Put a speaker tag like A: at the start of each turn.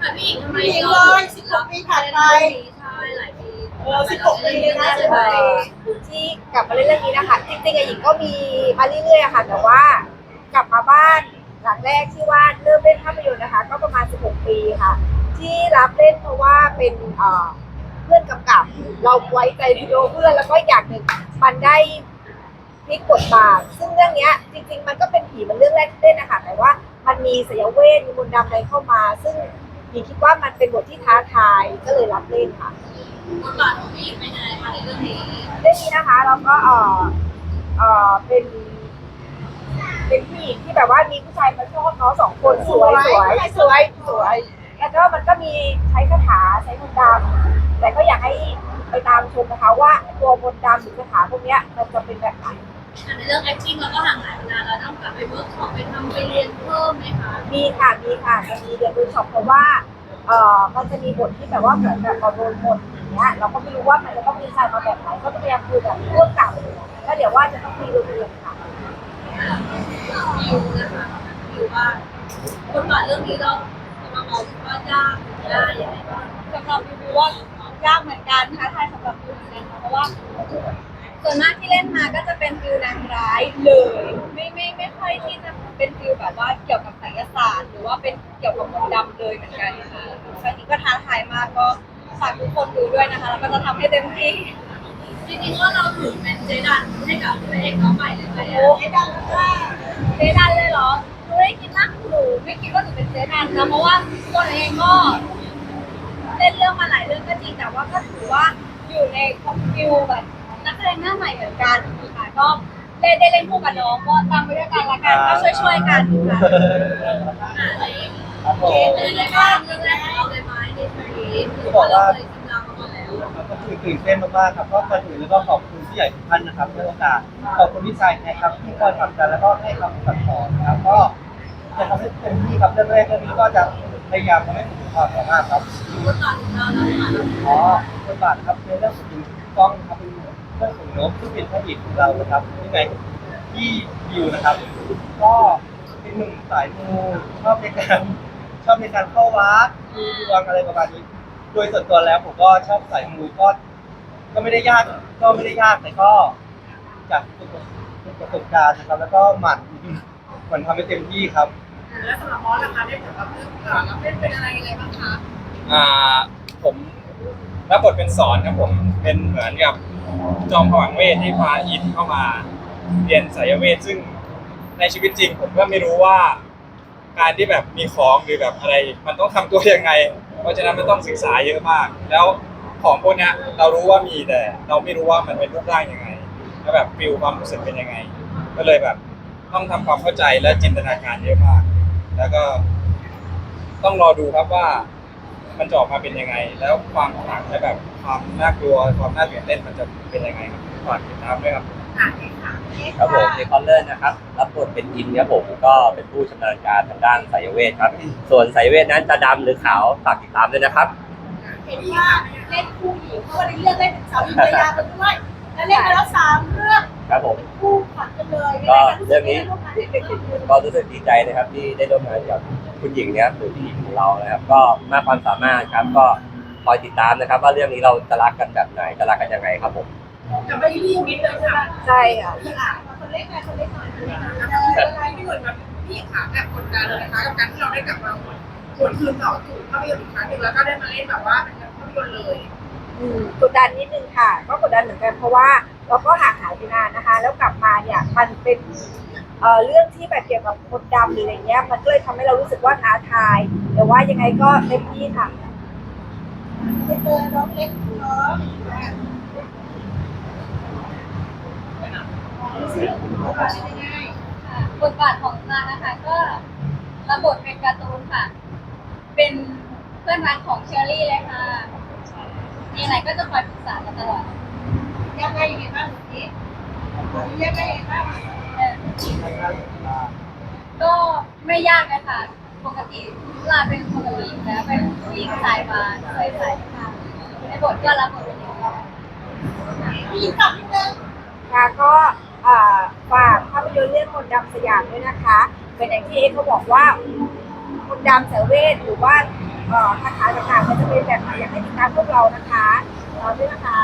A: ค่ะพี่หญิงทำไม
B: พี่หญิง
A: เล
B: ยสิบหกปีผ่านไป
A: ใช่หลายปี
B: เออสิบหกปีเลยนะ
C: ใช่ที่กลับมาเล่นเรื่องนี้นะคะจริงๆอะหญิงก็มีมาเรื่อยๆค่ะ แต่ว่ากลับมาบ้านหลังแรกที่ว่าเริ่มเล่นภาพยนตร์นะคะ ก็ประมาณ 16 ปีค่ะ ที่รับเล่นเพราะว่าเป็นเพื่อนกำกับ เราไว้ใจในตัวเพื่อนแล้วก็อย่างหนึ่งมันได้พลิกบทบาทซึ่งเรื่องเนี้ยจริง ๆ มันก็เป็นผีมันเรื่องแรกที่เล่นนะคะแต่ว่า มันมีสยเวทมีมนต์ดำอะไรเข้ามา ซึ่งหญิงคิดว่ามันเป็นบทที่ท้าทายก็เลยรับเล่นค่ะ
A: บทบาทของพี่หญิงเป็นยังไงคะในเรื่องนี้
C: เรื่องนี้นะคะเราก็เออเออเป็นเป็นผู้หญิงที่แบบว่ามีผู้ชายมาชอบเนาะสองคนสวยสวยสวยสวยแล้วก็มันก็มีใช้คาถาใช้มนต์ดำแต่ก็อยากให้ไปตามชมนะคะว่าตัวมนต์ดำหรือคาถาพวกเนี้ยมันจะเป็นแบบไหน
A: ในเรื่อง acting เราก็ห่างหายไปนานแล้วต้องกลับไปเวิร์กช็อปไปทำไปเรียนเพิ่มไหมคะ
C: มีค่ะมีค่ะจะมีเรียนรู้ช็อปเพราะว่าเออมันจะมีบทที่แบบว่าเหมือนแบบเราโดนมนต์อย่างเงี้ยเราก็ไม่รู้ว่ามันจะต้องมีชายมาแบบไหนก็พยายามคุยกับร่วมกับแล้วเดี๋ยวว่าจะต้องมีโรงเรียนค่ะ
A: วิวนะคะวิวว่าบทบาทเรื่องนี้เราเรามองว่ายากหรือง่ายยังไงบ้าง
D: สำหรับวิววิวว่ายากเหมือนกันท้าทายสำหรับวิวเหมือนกันค่ะเพราะว่า ส่วนมากที่เล่นมาก็จะเป็นฟิลนางร้ายเลย ไม่ไม่ไม่ค่อยที่จะเป็นฟิลแบบว่าเกี่ยวกับไสยศาสตร์หรือว่าเป็นเกี่ยวกับมนต์ดำเลยเหมือนกันค่ะครั้งนี้ก็ท้าทายมากก็ฝากทุกคนดูด้วยนะคะแล้วก็จะทำให้เต็มที่
A: จริงๆว่าเราถือเป็นเจดันให้กับพระเอกน้องใหม่เลยไหม
D: โอ้ยดังมากเจ๊ดันเลยเหรอหนูไม่ได้คิดนะหนูไม่คิดว่าหนูเป็นเจ๊ดันนะเพราะว่าตัวเองก็เล่นเรื่องมาหลายเรื่องก็จริงแต่ว่าก็ถือว่าอยู่ในคอมฟิวแบบ นักแสดงหน้าใหม่เหมือนกันค่ะก็เล่นได้เล่นคู่กับน้องก็ตามไปด้วยกันละกันก็ช่วยๆกันค่ะ
A: อะไร
E: ครับผ
A: เจ
E: ม
A: เป็นเรื่องแรกเรื่องแรกของเราเลยไหมในชีวิตหรือว่าเราเคยทำงานมาก่อนแล้ว
E: ก็คือตื่นเต้นมากๆครับก็ก่อนอื่นแล้วก็ขอบคุณผู้ใหญ่ทุกท่านนะครับที่ให้โอกาสขอบคุณพี่ชายนะครับที่คอยผลักดันแล้วก็ให้คำสั่งสอนนะครับก็จะทำให้เต็มที่ครับเรื่องแรกเรื่องนี้ก็จะพยายามทำให้ถึงความสามารถครับ
A: บทบาทของเราเราผ่าน
E: อ๋อบทบาทครับในเรื่องของคุณกล้องครับ เป็นเรื่องของนกที่เป็นพระเอกของเรานะครับยังไงที่วิวนะครับ ก็เป็นหนุ่มสายมูชอบในการชอบในการเข้าวัดดูดวงอะไรประมาณนี้ โดยส่วนตัวแล้วผมก็ชอบสายมูก็ก็ไม่ได้ยากก็ไม่ได้ยากแต่ก็จากประสบการณ์นะครับ แล้วก็หมั่นหมั่นทำให้เต็มที่ครับ
B: แล้วสำหรับมอสล่ะคะได้ผลรับเรื่องเอ่อรับเล่นเป็นอะไรยังไงบ้างคะ
F: อ่าผม รับบทเป็นสอนครับผม เป็นเหมือนกับจอมผวังเวทที่พาอินเข้ามาเรียนสายเวทซึ่งในชีวิตจริง ผมก็ไม่รู้ว่า การที่แบบมีของหรือแบบอะไร มันต้องทำตัวยังไง เพราะฉะนั้นมันต้องศึกษาเยอะมาก แล้วของพวกเนี้ยเรารู้ว่ามีแต่ เราไม่รู้ว่ามันเป็นรูปร่างยังไง แล้วแบบฟิลความรู้สึกเป็นยังไง ก็เลยแบบ ต้องทำความเข้าใจและจินตนาการเยอะมาก แล้วก็ ต้องรอดูครับว่า มันจะออกมาเป็นยังไง แล้วความขลังและแบบความน่ากลัวความน่าตื่นเต้นมันจะเป็นยังไงครับฝากติดตามด้วยครับ
B: อ่านเองค่ะ
G: ครับผมเดคอนเลอร์นะครับรับบทเป็นอินครับผมก็เป็นผู้ชำนาญการทางด้านไสยเวทครับ ส่วนไสยเวทนั้นจะดำหรือขาวฝากติดตามด้วยนะครับ
B: เห็นว่าเล่นคู่หญิงเพราะว่าในเรื่องเล่นเป็นสามีภรรยากันด้วยแล้วเล่นมาแล้วสามเรื่อง
G: ครับผม
B: เป็นคู่ผัดกันเลย
G: ก็เรื่องนี้
B: ร่วมงานเป็นคู่
G: ก็รู้สึกดีใจนะครับที่ได้ร่วมงานกับคุณหญิงนะครับหรือพี่หญิงของเรานะครับ ก็มากความสามารถครับก็คอยติดตามนะครับ ว่าเรื่องนี้เราจะรักกันแบบไหนจะรักกันยังไงครับผม
B: จะไม่รีบนิดเลยค่ะ
C: ใช่ค่ะ
B: อะคนเล็กไงคนเล็กหน่อยคนเล็กหน่อยนะคะอะไรที่เหมือนแบบพี่ขาแบบกดดันเลยนะคะกับการที่เราได้กลับมาหวนคืนต่อสู่ภาพยนตร์อีกครั้งหนึ่งแล้วก็ได้มาเล่นแบบว่าเป็นภาพยนตร์เลย
C: อืม กดดันนิดนึงค่ะ ก็กดดันเหมือนกันเพราะว่าเราก็ห่างหายไปนานนะคะ แล้วกลับมาเนี่ยมันเป็นเอ่อเรื่องที่แบบเกี่ยวกับคนดำหรืออะไรเงี้ย มันก็เลยทำให้เรารู้สึกว่าท้าทาย แต่ว่ายังไงก็เต็มที่ค่ะ
B: ไปเจอน้องเล็กน้องซิบทบาทเป็นยังไง
D: ค่ะบทบาทของนางนะคะ ก็รับบทเป็นการ์ตูนค่ะ เป็นเพื่อนรักของเชอรี่เลยค่ะ มีอะไรก็จะคอยปรึกษากันตลอด
B: ยังไงยังไงบ้างนี้ยังไงบ้าง
D: เออก็ไม่ยากเลยค่ะ ปกติลาเป็นคนละผู้หญิงแล้วเป็นผู้หญิงสายบานใส่ใส่ค่ะในบทก็รับบทเป็นอย่างนี้
B: พี่หญิงตอบนิดนึง
C: ค่ะก็ฝากภาพยนตร์เรื่องมนดำสยามด้วยนะคะเป็นอย่างที่เอ็กเขาบอกว่าคนดำเสเวทหรือว่า นะคะต่างๆมันจะเป็นแบบไหนอยากให้ติดตามพวกเรานะคะรอด้วยนะคะ